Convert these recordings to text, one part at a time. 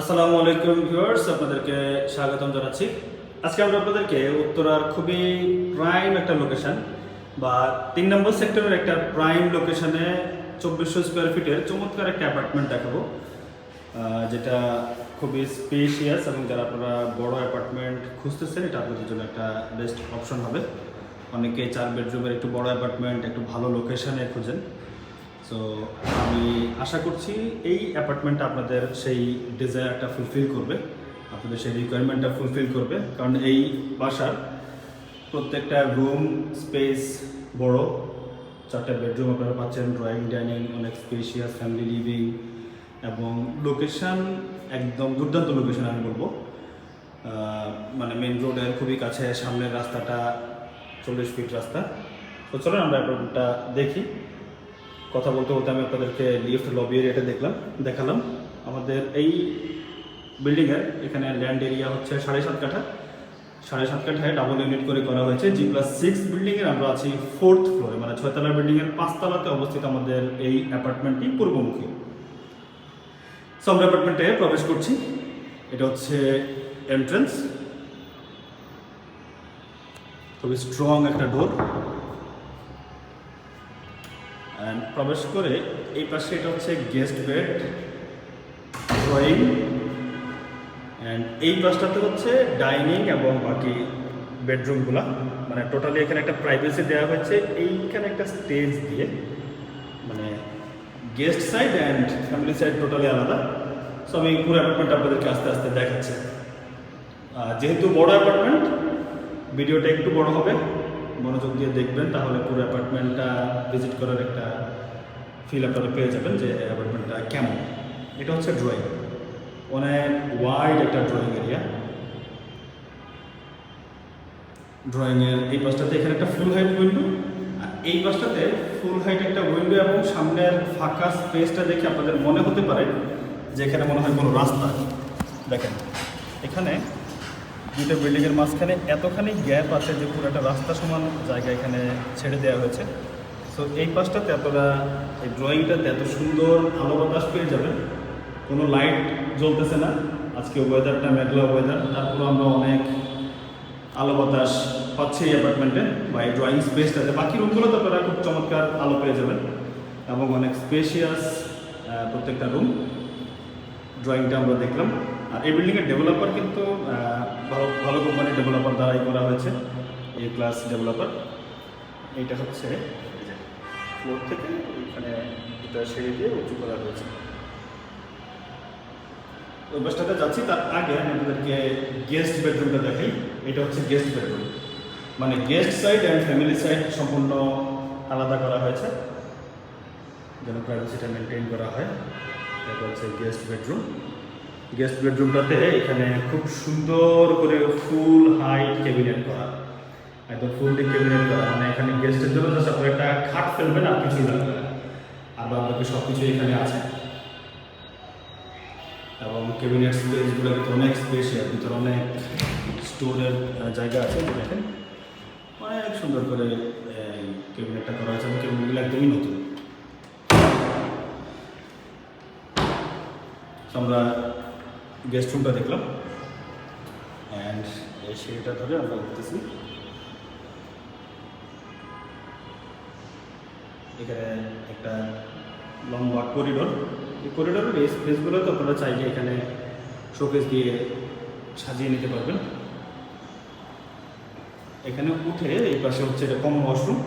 আসসালামু আলাইকুম ভিউয়ার্স, আপনাদেরকে স্বাগতম জানাচ্ছি। আজকে আমরা আপনাদেরকে উত্তরার খুবই প্রাইম একটা লোকেশন বা তিন নম্বর সেক্টরের একটা প্রাইম লোকেশনে চব্বিশশো স্কোয়ার ফিটের চমৎকার একটা অ্যাপার্টমেন্ট দেখাবো যেটা খুবই স্পেশিয়াস এবং যারা আপনারা বড় অ্যাপার্টমেন্ট খুঁজতেছেন, এটা আপনাদের জন্য একটা বেস্ট অপশন হবে। অনেকে চার বেডরুমের একটু বড় অ্যাপার্টমেন্ট একটু ভালো লোকেশনে খুঁজেন। সো আমি আশা করছি এই অ্যাপার্টমেন্টটা আপনাদের সেই ডিজায়ারটা ফুলফিল করবে, আপনাদের সেই রিকোয়ারমেন্টটা ফুলফিল করবে। কারণ এই বাসার প্রত্যেকটা রুম স্পেস বড়। চারটা বেডরুম আপনারা পাচ্ছেন ড্রয়িং ডাইনিং অনেক স্পেশিয়াস ফ্যামিলি লিভিং এবং লোকেশান একদম দুর্দান্ত লোকেশন আমি বলব। মানে মেন রোডের খুবই কাছে, সামনের রাস্তাটা চল্লিশ ফিট রাস্তা। তো চলুন আমরা অ্যাপার্টমেন্টটা দেখি। কথা বলতে বলতে আমি আপনাদেরকে লিফট লবি এরিয়াটা দেখলাম, দেখালাম। আমাদের এই বিল্ডিংয়ের এখানে ল্যান্ড এরিয়া হচ্ছে সাড়ে সাত কাঠা। সাড়ে সাত কাঠায় ডাবল ইউনিট করে করা হয়েছে। জি প্লাস সিক্স বিল্ডিংয়ের আমরা আছি ফোর্থ ফ্লোরে মানে ছয়তলা বিল্ডিংয়ের পাঁচতলাতে অবস্থিত আমাদের এই অ্যাপার্টমেন্টটি পূর্বমুখী। সো আমরা অ্যাপার্টমেন্টে প্রবেশ করছি। এটা হচ্ছে এন্ট্রেন্স খুবই স্ট্রং একটা ডোর প্রবেশ করে এই পাশে এটা হচ্ছে গেস্ট বেড ড্রয়িং অ্যান্ড এই পাশটাতে হচ্ছে ডাইনিং এবং বাকি বেডরুমগুলা মানে টোটালি এখানে একটা প্রাইভেসি দেওয়া হয়েছে। এইখানে একটা স্টেজ দিয়ে মানে guest side and family side totally আলাদা। সো আমি পুরো অ্যাপার্টমেন্ট আপনাদেরকে আস্তে আস্তে দেখাচ্ছি। যেহেতু বড় অ্যাপার্টমেন্ট ভিডিওটা একটু বড় হবে। মনোযোগ দিয়ে দেখবেন, তাহলে পুরো অ্যাপার্টমেন্টটা ভিজিট করার একটা ফিল আপনারা পেয়ে যাবেন যে অ্যাপার্টমেন্টটা কেমন। এটা হচ্ছে ড্রয়িং অনেক ওয়াইড একটা ড্রয়িং এরিয়া ড্রয়িংয়ের এই পাশটাতে এখানে একটা ফুল হাইট উইন্ডো আর এই পাশটাতে ফুল হাইট একটা উইন্ডো এবং সামনের ফাঁকা স্পেসটা দেখে আপনাদের মনে হতে পারে যে এখানে মনে হয় কোনো রাস্তা। দেখেন, এখানে দুটো বিল্ডিংয়ের মাঝখানে এতখানি গ্যাপ আছে যে পুরো একটা রাস্তা সমান জায়গা এখানে ছেড়ে দেওয়া হয়েছে। সো এই পাশটাতে আপনারা এই ড্রয়িংটাতে এত সুন্দর আলো বাতাস পেয়ে যাবেন। কোনো লাইট জ্বলতেছে না। আজকে ওয়েদারটা মেঘলা ওয়েদার তারপরে আমরা অনেক আলো বাতাস পাচ্ছি এই অ্যাপার্টমেন্টে বা এই ড্রয়িং স্পেসটাতে বাকি রুমগুলোতে আপনারা খুব চমৎকার আলো পেয়ে যাবেন। এবং অনেক স্পেশিয়াস প্রত্যেকটা রুম ড্রয়িংটা আমরা দেখলাম। আর এই বিল্ডিংয়ের ডেভেলপার কিন্তু ভালো ভালো কোম্পানির ডেভেলপার দ্বারাই করা হয়েছে। এই ক্লাস ডেভেলপার এইটা হচ্ছে ফ্লোর থেকে এখানে এটা সিঁড়ি দিয়ে উঁচু করা হয়েছে। ওই যাচ্ছি, তার আগে আমি আপনাদেরকে গেস্ট বেডরুমটা দেখাই। এটা হচ্ছে গেস্ট বেডরুম মানে guest side and family side সম্পূর্ণ আলাদা করা হয়েছে। যেন প্রাইভেসিটা মেনটেন করা হয়। এটা হচ্ছে গেস্ট বেডরুম গেস্ট বেডরুমটাতে এখানে খুব সুন্দর করে ফুল হাইট ক্যাবিনেট করা। একদম ফুল ডিপ ক্যাবিনেট করা। মানে এখানে গেস্টের জন্য জাস্ট একটা খাট ফেলবেন আর কিছুই লাগবে না। আর বাকি সব কিছুই এখানে আছে। এবং ক্যাবিনেট স্পেসগুলো ভিতরে অনেক স্পেশিয়াল ভিতরে অনেক স্টোরের জায়গা আছে। দেখেন, অনেক সুন্দর করে ক্যাবিনেটটা করা হয়েছে এবং ক্যাবিনেটগুলো একদমই নতুন তো আমরা গেস্ট রুমটা দেখলাম। অ্যান্ড এই ধরে আমরা উঠতেছি। এখানে একটা লম্বা করিডোর এই করিডোরের এই স্পেসগুলো তো আপনারা চাইলে এখানে শোকেস দিয়ে সাজিয়ে নিতে পারবেন। এখানে উঠে এই পাশে হচ্ছে এটা কম ওয়াশরুম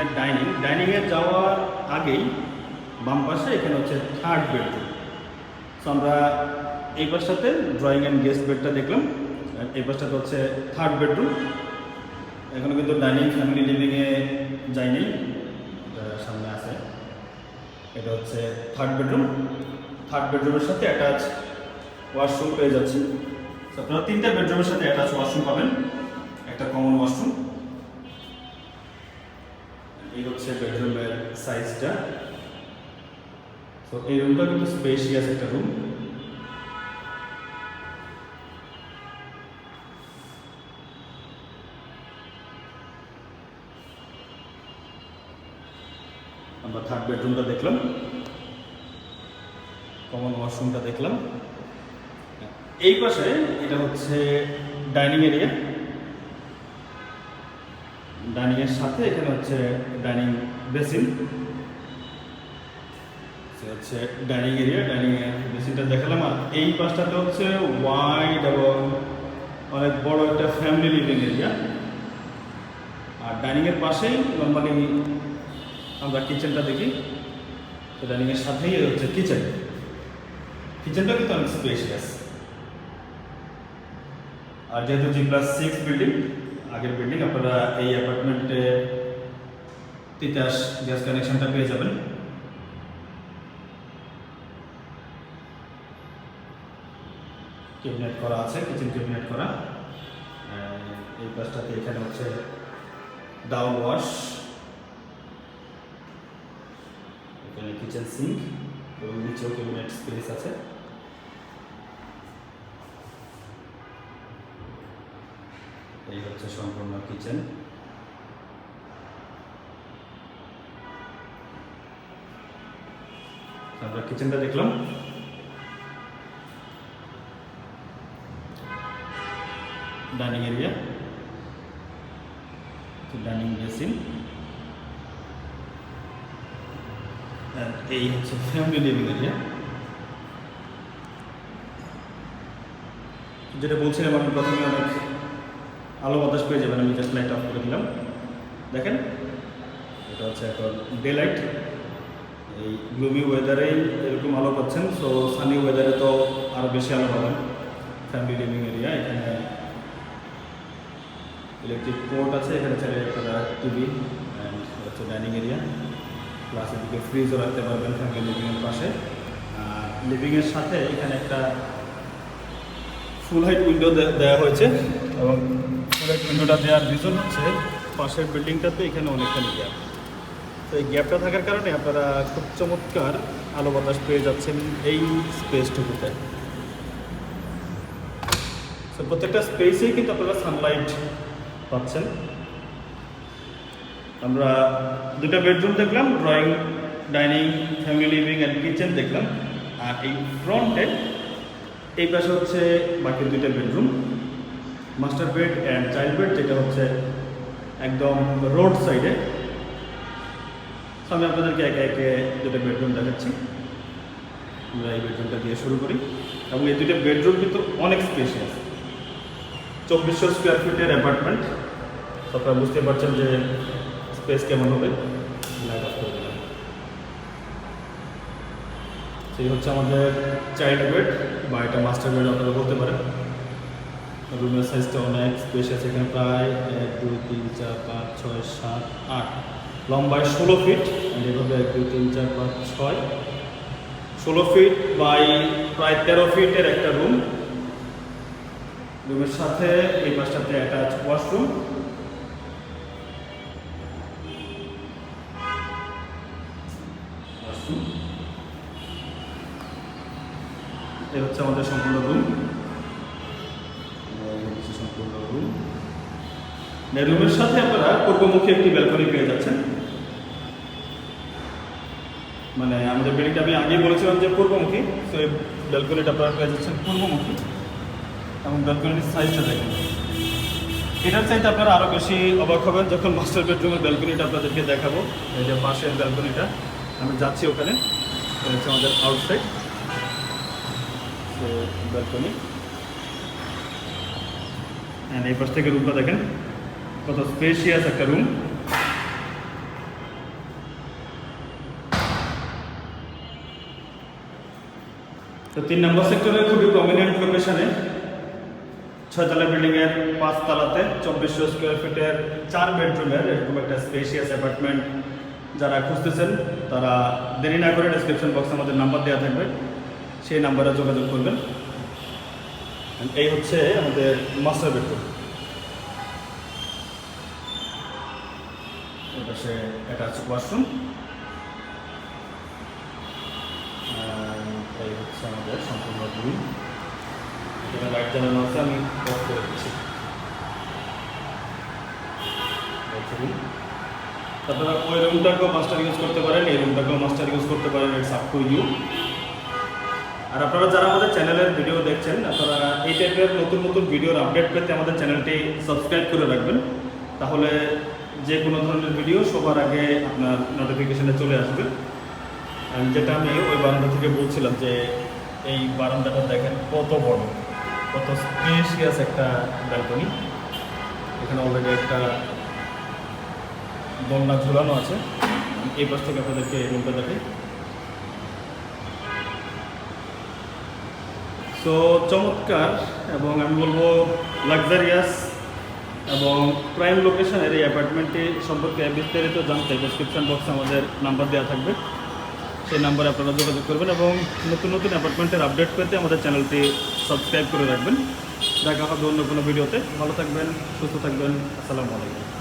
সামনের ডাইনিং ডাইনিংয়ে যাওয়ার আগেই বাম পাশে এখানে হচ্ছে থার্ড বেডরুম সো আমরা এই পাশটাতে ড্রয়িং অ্যান্ড গেস্ট বেডটা দেখলাম এই পাশটাতে হচ্ছে থার্ড বেডরুম এখনও কিন্তু ডাইনিং ফ্যামিলি লিভিংয়ে যায়নি সামনে আছে। এটা হচ্ছে থার্ড বেডরুম থার্ড বেডরুমের সাথে অ্যাটাচ ওয়াশরুম পেয়ে যাচ্ছি। আপনারা তিনটা বেডরুমের সাথে অ্যাটাচ ওয়াশরুম পাবেন। একটা কমন ওয়াশরুম সাইজটা তো এই রুমটা কিন্তু স্পেশিয়াস একটা রুম আমরা থার্ড বেডরুমটা দেখলাম। কমন ওয়াশরুমটা দেখলাম। এই পাশে এটা হচ্ছে ডাইনিং এরিয়া ডাইনিং এর সাথে এখানে হচ্ছে ডাইনিং বেসিন। হচ্ছে ডাইনিং এরিয়া, ডাইনিং বেসিনটা দেখালাম। আর এই পাশটাতে হচ্ছে ওয়াইড এবং অনেক বড় একটা ফ্যামিলি লিভিং এরিয়া আর ডাইনিং এর পাশেই নর্মালি আমরা কিচেনটা দেখি। তো ডাইনিং এর সাথেই হচ্ছে কিচেন কিচেনটা কিন্তু অনেক স্পেশিয়াস আর যেহেতু জি প্লাস সিক্স বিল্ডিং আগের বিল্ডিং আপনারা এই অ্যাপার্টমেন্টে তিতাস গ্যাস কানেকশনটা পেয়ে যাবেন। ক্যাবিনেট করা আছে কিচেন ক্যাবিনেট করা। এই পাশটাতে এখানে হচ্ছে ডাউন ওয়াশ এখানে কিচেন সিঙ্ক এবং নিচেও ক্যাবিনেট স্পেস আছে। এই হচ্ছে সম্পূর্ণ কিচেন। আমরা কিচেনটা দেখলাম। Dining area. Dining basin. এই হচ্ছে ফ্যামিলি লিভিং এরিয়া যেটা বলছিলাম আমি প্রথমে অনেক আলো বাতাস পেয়ে যাবেন, আমি জাস্ট লাইট অফ করে দিলাম। দেখেন, এটা হচ্ছে এখন ডে লাইট এই গ্লুমি ওয়েদারেই এরকম আলো পাচ্ছেন সো সানি ওয়েদারে তো আরও বেশি আলো পাবেন। ফ্যামিলি লিভিং এরিয়া এখানে ইলেকট্রিক পোর্ট আছে, এখানে চাইলে একটা টিভি অ্যান্ড হচ্ছে ডাইনিং এরিয়া প্লাস এদিকে ফ্রিজও রাখতে পারবেন ফ্যামিলি লিভিংয়ের পাশে। আর লিভিংয়ের সাথে এখানে একটা ফুল হাইট উইন্ডো দেওয়া হয়েছে এবং ফুল উইন্ডোটা দেওয়ার রিজন হচ্ছে পাশের বিল্ডিংটাতে এখানে অনেকখানি গ্যাপ তো এই গ্যাপটা থাকার কারণে আপনারা খুব চমৎকার আলো বাতাস পেয়ে যাচ্ছেন এই স্পেসটুকুতে তো প্রত্যেকটা স্পেসেই কিন্তু আপনারা সানলাইট পাচ্ছেন। আমরা দুটো বেডরুম দেখলাম drawing dining family living and kitchen দেখলাম। আর এই ফ্রন্টে এই পাশে হচ্ছে বাকি দুইটা bedroom master bed and child bed যেটা হচ্ছে একদম রোড সাইডে আমি আপনাদেরকে একে একে দুটো বেডরুম দেখাচ্ছি। আমরা এই বেডরুমটা দিয়ে শুরু করি। এবং এই দুটো বেডরুম কিন্তু অনেক স্পেশিয়াস চব্বিশশো স্কোয়ার ফিটের অ্যাপার্টমেন্ট আপনারা বুঝতে পারছেন যে স্পেস কেমন হবে। লাইট অফ করে দিলাম। সেই হচ্ছে আমাদের চাইল্ড বেড বা এটা মাস্টার বেড আপনারা বলতে পারেন। রুমের সাইজটা অনেক আছে এখানে প্রায় এক, দুই, তিন, চার, পাঁচ, ছয়, সাত, আট। লম্বায় ষোলো ফিট এভাবে এক, দুই, তিন, চার, পাঁচ, ছয়। ষোলো ফিট বাই প্রায় তেরো ফিটের একটা রুম রুমের সাথে এই পাশটাতে অ্যাটাচ ওয়াশরুম এই হচ্ছে আমাদের সম্পূর্ণ রুম সম্পূর্ণ রুম রুমের সাথে আপনারা পূর্বমুখী একটি ব্যালকনি পেয়ে যাচ্ছেন। মানে আমাদের বিল্ডিংটা আমি আগেই বলেছিলাম যে পূর্বমুখী, তো এই ব্যালকনিটা আপনারা পেয়ে যাচ্ছেন পূর্বমুখী এবং ব্যালকনির সাইজটা দেখেন। এটার চাইতে আপনারা আরও বেশি অবাক হবেন যখন মাস্টার বেডরুমের ব্যালকনিটা আপনাদেরকে দেখাবো। এই যে পাশের ব্যালকনিটা আমি যাচ্ছি ওখানে। হচ্ছে আমাদের আউটসাইড ব্যালকনি অ্যান্ড এই পাশ থেকে রুমটা দেখেন। কত স্পেশিয়াস একটা রুম তো তিন নম্বর সেক্টরে খুবই প্রমিনেন্ট লোকেশনে ছয়তলা বিল্ডিংয়ের পাঁচতলাতে চব্বিশশো স্কোয়ার ফিটের চার বেডরুমের এরকম একটা স্পেশিয়াস অ্যাপার্টমেন্ট যারা খুঁজতেছেন, তারা দেরি না করে ডিসক্রিপশন বক্সে আমাদের নাম্বার দেওয়া থাকবে। সেই নাম্বারে যোগাযোগ করবেন। এই হচ্ছে আমাদের মাস্টার বেডরুম এটা সে অ্যাটাচ ওয়াশরুম এই হচ্ছে আমাদের সম্পূর্ণ রুম এখানে লাইট জ্বালানো আছে আমি অফ করে দিচ্ছি আপনারা ওই রুমটাকেও মাস্টার ইউজ করতে পারেন, এই রুমটাকেও মাস্টার ইউজ করতে পারেন ইটস আপ টু ইউ আর আপনারা যারা আমাদের চ্যানেলের ভিডিও দেখছেন, আপনারা এই টাইপের নতুন নতুন ভিডিওর আপডেট পেতে আমাদের চ্যানেলটি সাবস্ক্রাইব করে রাখবেন। তাহলে যে কোনো ধরনের ভিডিও সবার আগে আপনার নোটিফিকেশনে চলে আসবে। যেটা আমি ওই বারান্দা থেকে বলছিলাম যে, এই বারান্দাটা দেখেন কত বড়, কত স্পেশিয়াস একটা ব্যালকনি এখানে অলরেডি একটা দোলনা ঝুলানো আছে। এই পাশ থেকে আপনাদেরকে রুমটা দেখাই। সো চমৎকার, এবং আমি বলব লাক্সারিয়াস এবং প্রাইম লোকেশনের এই অ্যাপার্টমেন্টটি সম্পর্কে বিস্তারিত জানতে ডিসক্রিপশন বক্সে আমাদের নাম্বার দেওয়া থাকবে। সেই নাম্বারে আপনারা যোগাযোগ করবেন, এবং নতুন নতুন অ্যাপার্টমেন্টের আপডেট পেতে আমাদের চ্যানেলটি সাবস্ক্রাইব করে রাখবেন। দেখা হবে অন্য কোনো ভিডিওতে ভালো থাকবেন, সুস্থ থাকবেন। আসসালামু আলাইকুম।